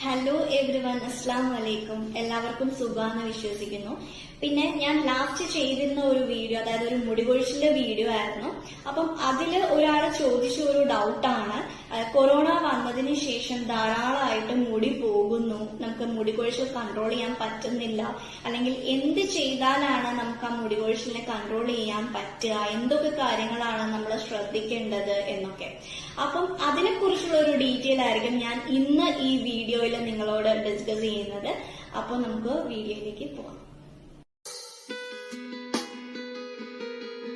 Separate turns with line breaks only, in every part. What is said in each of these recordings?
Hello every one അസ്ലാം വലൈക്കും എല്ലാവർക്കും സുഖമാണെന്ന് വിശ്വസിക്കുന്നു. പിന്നെ ഞാൻ ലാസ്റ്റ് ചെയ്തിരുന്ന ഒരു വീഡിയോ അതായത് ഒരു മുടികൊഴിച്ചിന്റെ വീഡിയോ ആയിരുന്നു. അപ്പം അതിൽ ഒരാൾ ചോദിച്ച ഒരു ഡൗട്ടാണ് കൊറോണ വന്നതിന് ശേഷം ധാരാളമായിട്ട് മുടി പോകുന്നു. നമുക്ക് മുടി കൊഴിച്ചിൽ കൺട്രോൾ ചെയ്യാൻ പറ്റുന്നില്ല. അല്ലെങ്കിൽ എന്ത് ചെയ്താലാണ് നമുക്ക് ആ മുടി കൊഴിച്ചിലിനെ കൺട്രോൾ ചെയ്യാൻ പറ്റുക? എന്തൊക്കെ കാര്യങ്ങളാണ് നമ്മൾ ശ്രദ്ധിക്കേണ്ടത് എന്നൊക്കെ. അപ്പം അതിനെക്കുറിച്ചുള്ള ഒരു ഡീറ്റെയിൽ ആയിരിക്കും ഞാൻ ഇന്ന് ഈ വീഡിയോയിൽ നിങ്ങളോട് ഡിസ്കസ് ചെയ്യുന്നത്. അപ്പോൾ നമുക്ക് വീഡിയോയിലേക്ക് പോകാം.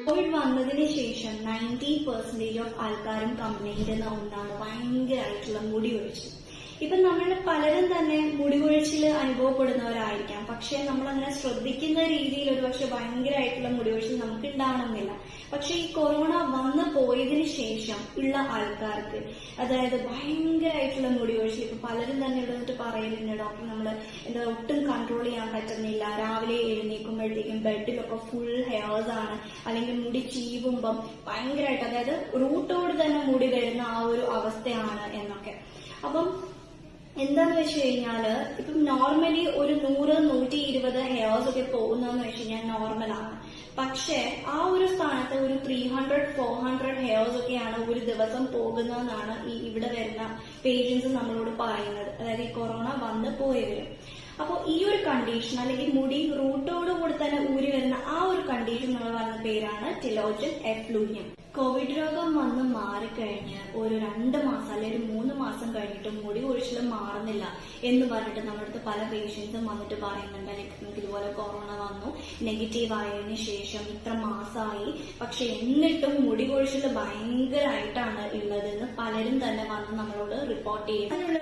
കോവിഡ് വന്നതിന് ശേഷം നയന്റി പെർസെന്റേജ് ഓഫ് ആൾക്കാരും കംപ്ലൈന്റ് ചെയ്യുന്ന ഒന്നാണ് ഭയങ്കരമായിട്ടുള്ള മുടി ഒഴിച്ചിൽ ഇപ്പൊ നമ്മൾ പലരും തന്നെ മുടി കൊഴിച്ചിൽ അനുഭവപ്പെടുന്നവരായിരിക്കാം. പക്ഷെ നമ്മൾ അങ്ങനെ ശ്രദ്ധിക്കുന്ന രീതിയിൽ ഒരു പക്ഷെ ഭയങ്കരമായിട്ടുള്ള മുടിവീഴ്ച നമുക്ക് ഉണ്ടാവണമെന്നില്ല പക്ഷെ ഈ കൊറോണ വന്നു പോയതിനു ശേഷം ഉള്ള ആൾക്കാർക്ക് അതായത് ഭയങ്കരമായിട്ടുള്ള മുടിവീഴ്ച ഇപ്പൊ പലരും തന്നെ ഇവിടെ വന്നിട്ട് പറയുന്നുണ്ട് ഡോക്ടർ നമ്മൾ എന്താ ഒട്ടും കൺട്രോൾ ചെയ്യാൻ പറ്റുന്നില്ല. രാവിലെ എഴുന്നേൽക്കുമ്പോഴത്തേക്കും ബെഡിലൊക്കെ ഫുൾ ഹെയർസ് ആണ്. അല്ലെങ്കിൽ മുടി ചീവുമ്പം ഭയങ്കരമായിട്ട് അതായത് റൂട്ടോട് തന്നെ മുടി വരുന്ന ആ ഒരു അവസ്ഥയാണ് എന്നൊക്കെ. അപ്പം എന്താന്ന് വെച്ച് കഴിഞ്ഞാൽ ഇപ്പം നോർമലി ഒരു നൂറ് നൂറ്റി ഇരുപത് ഹെയർസ് ഒക്കെ പോകുന്നതെന്ന് വെച്ച് കഴിഞ്ഞാൽ നോർമലാണ് പക്ഷേ ആ ഒരു സ്ഥാനത്ത് ഒരു three hundred four hundred hairs ഒക്കെയാണ് ഒരു ദിവസം പോകുന്നതെന്നാണ് ഈ ഇവിടെ വരുന്ന പേഷ്യൻസ് നമ്മളോട് പറയുന്നത്. അതായത് ഈ കൊറോണ വന്ന് പോയവര്. അപ്പോൾ ഈ ഒരു കണ്ടീഷൻ അല്ലെങ്കിൽ മുടി റൂട്ടോട് കൂടി തന്നെ ഊരി വരുന്ന ആ ഒരു കണ്ടീഷൻ നമ്മൾ പറയുന്ന പേരാണ് ടെലോജൻ എഫ്ലൂനിയം കോവിഡ് രോഗം വന്ന് മാറിക്കഴിഞ്ഞ് ഒരു രണ്ട് മാസം അല്ലെങ്കിൽ ഒരു മൂന്ന് മാസം കഴിഞ്ഞിട്ട് മുടി ഒഴിച്ചിലും മാറുന്നില്ല എന്ന് പറഞ്ഞിട്ട് നമ്മുടെ അടുത്ത് പല പേഷ്യൻസും വന്നിട്ട് പറയുന്നുണ്ട്. ലൈക്ക് നിങ്ങൾക്ക് ഇതുപോലെ കൊറോണ വന്നു. നെഗറ്റീവ് ആയതിനു ശേഷം ഇത്ര മാസമായി പക്ഷെ എന്നിട്ടും മുടി കൊഴിച്ചിൽ ഭയങ്കരമായിട്ടാണ് ഉള്ളതെന്ന് പലരും തന്നെ വന്ന് നമ്മളോട് റിപ്പോർട്ട് ചെയ്യും അതിനുള്ള